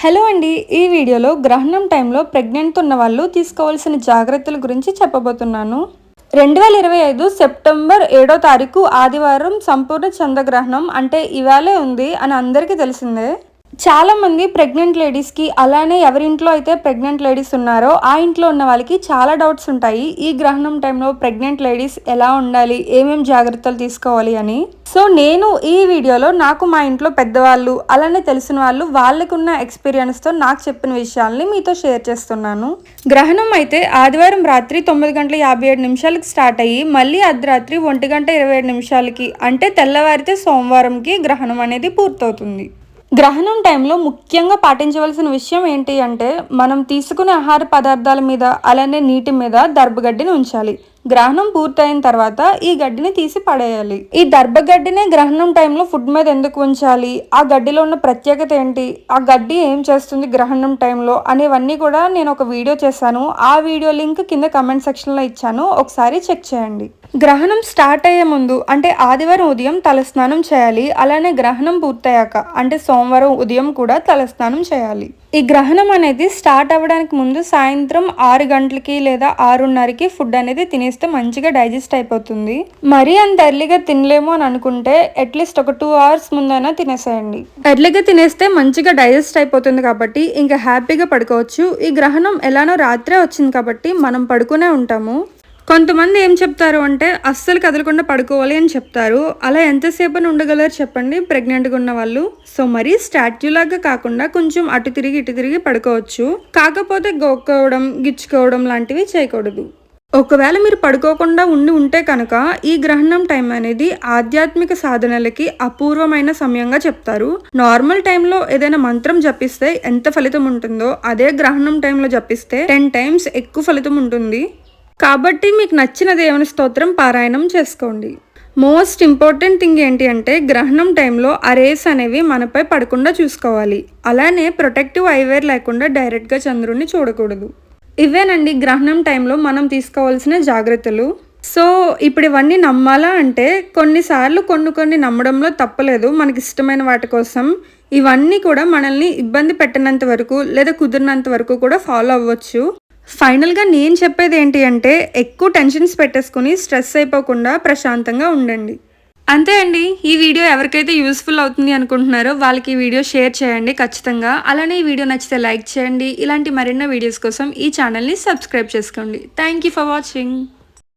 Hello అండి ఈ వీడియోలో గ్రహణం టైంలో ప్రెగ్నెంట్ ఉన్న వాళ్ళు తీసుకోవాల్సిన జాగ్రత్తల గురించి చెప్పబోతున్నాను. రెండు వేల ఇరవై ఐదు సెప్టెంబర్ ఏడో తారీఖు ఆదివారం సంపూర్ణ చంద్రగ్రహణం అంటే ఇవాళే ఉంది అని అందరికీ తెలిసిందే. చాలా మంది ప్రెగ్నెంట్ లేడీస్కి అలానే ఎవరింట్లో అయితే ప్రెగ్నెంట్ లేడీస్ ఉన్నారో ఆ ఇంట్లో ఉన్న వాళ్ళకి చాలా డౌట్స్ ఉంటాయి. ఈ గ్రహణం టైంలో ప్రెగ్నెంట్ లేడీస్ ఎలా ఉండాలి? ఏమేమి జాగ్రత్తలు తీసుకోవాలి అని. సో నేను ఈ వీడియోలో నాకు మా ఇంట్లో పెద్దవాళ్ళు అలానే తెలిసిన వాళ్ళు వాళ్ళకున్న ఎక్స్పీరియన్స్తో నాకు చెప్పిన విషయాల్ని మీతో షేర్ చేస్తున్నాను. గ్రహణం అయితే ఆదివారం రాత్రి తొమ్మిది గంటల యాభై ఏడు నిమిషాలకి స్టార్ట్ అయ్యి మళ్ళీ అర్ధరాత్రి ఒంటి గంట ఇరవై ఏడు నిమిషాలకి అంటే తెల్లవారితే సోమవారంకి గ్రహణం అనేది పూర్తవుతుంది. గ్రహణం టైంలో ముఖ్యంగా పాటించవలసిన విషయం ఏంటి అంటే మనం తీసుకునే ఆహార పదార్థాల మీద అలానే నీటి మీద దర్భగడ్డిని ఉంచాలి. గ్రహణం పూర్తయిన తర్వాత ఈ గడ్డిని తీసి పడేయాలి. ఈ దర్భగడ్డినే గ్రహణం టైంలో ఫుడ్ మీద ఎందుకు ఉంచాలి? ఆ గడ్డిలో ఉన్న ప్రత్యేకత ఏంటి? ఆ గడ్డి ఏం చేస్తుంది గ్రహణం టైంలో? అనేవన్నీ కూడా నేను ఒక వీడియో చేశాను. ఆ వీడియో లింక్ కింద కమెంట్ సెక్షన్లో ఇచ్చాను. ఒకసారి చెక్ చేయండి. గ్రహణం స్టార్ట్ అయ్యే ముందు అంటే ఆదివారం ఉదయం తలస్నానం చేయాలి. అలానే గ్రహణం పూర్తయ్యాక అంటే సోమవారం ఉదయం కూడా తలస్నానం చేయాలి. ఈ గ్రహణం అనేది స్టార్ట్ అవ్వడానికి ముందు సాయంత్రం ఆరు గంటలకి లేదా ఆరున్నరకి ఫుడ్ అనేది తినేస్తే మంచిగా డైజెస్ట్ అయిపోతుంది. మరీ అంత ఎర్లీగా తినలేము అని అనుకుంటే అట్లీస్ట్ ఒక టూ అవర్స్ ముందైనా తినేసేయండి. ఎర్లీగా తినేస్తే మంచిగా డైజెస్ట్ అయిపోతుంది కాబట్టి ఇంకా హ్యాపీగా పడుకోవచ్చు. ఈ గ్రహణం ఎలానో రాత్రే వచ్చింది కాబట్టి మనం పడుకునే ఉంటాము. కొంతమంది ఏం చెప్తారు అంటే అస్సలు కదలకుండా పడుకోవాలి అని చెప్తారు. అలా ఎంతసేపు ఉండగలరు చెప్పండి. ప్రెగ్నెంట్గా ఉన్న వాళ్ళు. సో మరి స్టాట్యూ లాగా కాకుండా కొంచెం అటు తిరిగి ఇటు తిరిగి పడుకోవచ్చు. కాకపోతే గోక్కోవడం గిచ్చుకోవడం లాంటివి చేయకూడదు. ఒకవేళ మీరు పడుకోకుండా ఉండి ఉంటే కనుక ఈ గ్రహణం టైం అనేది ఆధ్యాత్మిక సాధనలకి అపూర్వమైన సమయంగా చెప్తారు. నార్మల్ టైంలో ఏదైనా మంత్రం జపిస్తే ఎంత ఫలితం ఉంటుందో అదే గ్రహణం టైంలో జపిస్తే టెన్ టైమ్స్ ఎక్కువ ఫలితం ఉంటుంది. కాబట్టి మీకు నచ్చిన దేవుని స్తోత్రం పారాయణం చేసుకోండి. మోస్ట్ ఇంపార్టెంట్ థింగ్ ఏంటి అంటే గ్రహణం టైంలో అరేస్ అనేవి మనపై పడకుండా చూసుకోవాలి. అలానే ప్రొటెక్టివ్ ఐవేర్ లేకుండా డైరెక్ట్గా చంద్రుడిని చూడకూడదు. ఇవేనండి గ్రహణం టైంలో మనం తీసుకోవాల్సిన జాగ్రత్తలు. సో ఇప్పుడు ఇవన్నీ నమ్మాలా అంటే కొన్నిసార్లు కొన్ని కొన్ని నమ్మడంలో తప్పలేదు. మనకి ఇష్టమైన వాటి కోసం ఇవన్నీ కూడా మనల్ని ఇబ్బంది పెట్టినంత వరకు లేదా కుదిరినంత వరకు కూడా ఫాలో అవ్వచ్చు. ఫైనల్గా నేను చెప్పేది ఏంటి అంటే ఎక్కువ టెన్షన్స్ పెట్టేసుకుని స్ట్రెస్ అయిపోకుండా ప్రశాంతంగా ఉండండి. అంతే అండి. ఈ వీడియో ఎవరికైతే యూస్ఫుల్ అవుతుంది అనుకుంటున్నారో వాళ్ళకి ఈ వీడియో షేర్ చేయండి ఖచ్చితంగా. అలానే ఈ వీడియో నచ్చితే లైక్ చేయండి. ఇలాంటి మరిన్నో వీడియోస్ కోసం ఈ ఛానల్ని సబ్స్క్రైబ్ చేసుకోండి. Thank you for watching.